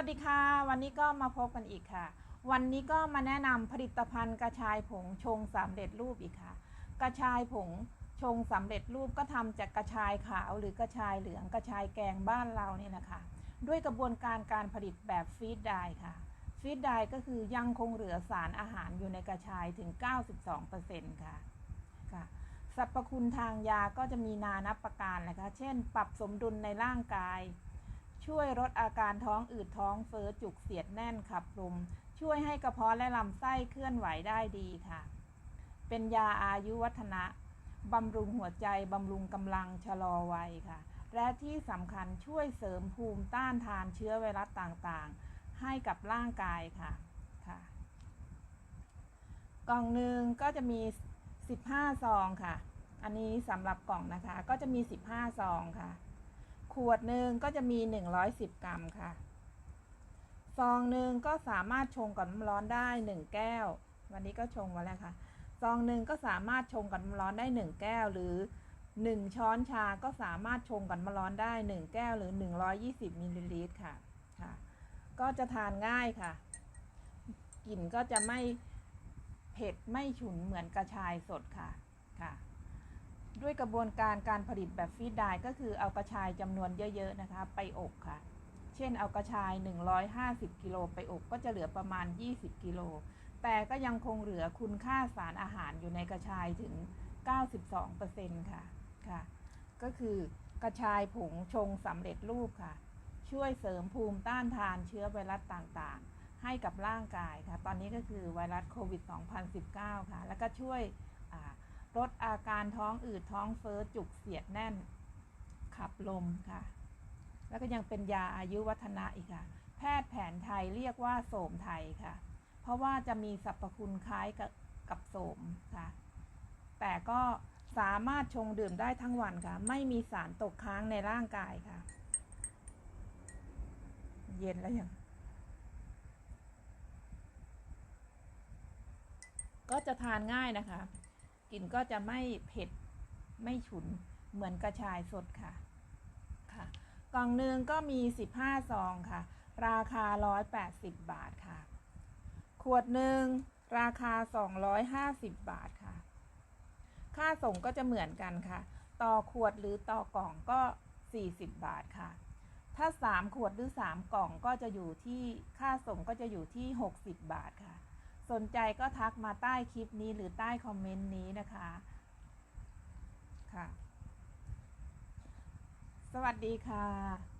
วัสดีค่ะ วันนี้ก็มาพบกันอีกค่ะ วันนี้ก็มาแนะนำผลิตภัณฑ์กระชายผงชงสำเร็จรูปอีกค่ะ กระชายผงชงสำเร็จรูปก็ทำจากกระชายขาวหรือกระชายเหลืองกระชายแกงบ้านเราเนี่ยนะคะ ด้วยกระบวนการการผลิตแบบฟีดไดค่ะฟีดไดก็คือยังคงเหลือสารอาหารอยู่ในกระชายถึง 92%ค่ะค่ะสรรพคุณทางยาก็จะมีนานับประการนะคะ เช่น ปรับสมดุลในร่างกาย ช่วยลดอาการท้องอืดท้องเฟ้อจุกเสียดแน่นขับลมช่วยให้กระเพาะและลำไส้เคลื่อนไหวได้ดีค่ะ เป็นยาอายุวัฒนะบำรุงหัวใจ บำรุงกำลังชะลอวัยค่ะ และที่สำคัญช่วยเสริมภูมิต้านทานเชื้อไวรัสต่างๆ ให้กับร่างกายค่ะค่ะ กล่องหนึ่งก็จะมี 15 ซองค่ะ อันนี้สำหรับกล่องนะคะ ก็จะมี 15 ซองค่ะ วดหนึ่งก็จะมี 110 กรัมค่ะ ซองหนึ่งก็สามารถชงกับน้ำร้อนได้ 1 แก้ว วันนี้ก็ชงมาแล้วค่ะ ซองหนึ่งก็สามารถชงกับน้ำร้อนได้ 1 แก้วหรือ 1 ช้อนชาก็สามารถชงกับน้ำร้อนได้ 1 แก้วหรือ 120มิลลิลิตรค่ะค่ะ ก็จะทานง่ายค่ะ กลิ่นก็จะไม่เผ็ดไม่ฉุนเหมือนกระชายสดค่ะค่ะ ด้วยกระบวนการการผลิตแบบฟีดได้ก็คือเอากระชายจำนวนเยอะๆนะคะ ไปอบค่ะ เช่นเอากระชาย 150 กิโลไปอบก็จะเหลือประมาณ 20 กิโล แต่ก็ยังคงเหลือคุณค่าสารอาหารอยู่ในกระชายถึง 92%ค่ะค่ะ ก็คือกระชายผงชงสำเร็จรูปค่ะ ช่วยเสริมภูมิต้านทานเชื้อไวรัสต่างๆ ให้กับร่างกายค่ะ ตอนนี้ก็คือไวรัสโควิด 2019 ค่ะ แล้วก็ช่วย ลดอาการท้องอืดท้องเฟ้อจุกเสียดแน่น ขับลมค่ะ แล้วก็ยังเป็นยาอายุวัฒนะอีกค่ะ แพทย์แผนไทยเรียกว่าโสมไทยค่ะ เพราะว่าจะมีสรรพคุณคล้ายกับกับโสมค่ะ แต่ก็สามารถชงดื่มได้ทั้งวันค่ะ ไม่มีสารตกค้างในร่างกายค่ะ เย็นแล้วยังก็จะทานง่ายนะคะ กลิ่นก็จะไม่เผ็ดไม่ฉุนเหมือนกระชายสดค่ะค่ะ กล่องหนึ่งก็มี 15 ซองค่ะ ราคา 180 บาทค่ะ ขวดหนึ่งราคา 250 บาทค่ะ ค่าส่งก็จะเหมือนกันค่ะ ต่อขวดหรือต่อกล่องก็ 40 บาทค่ะ ถ้า 3 ขวดหรือ 3 กล่องก็จะอยู่ที่ค่าส่งก็จะอยู่ที่ 60 บาทค่ะ สนใจก็ทักมาใต้คลิปนี้หรือใต้คอมเมนต์นี้นะคะ ค่ะ สวัสดีค่ะ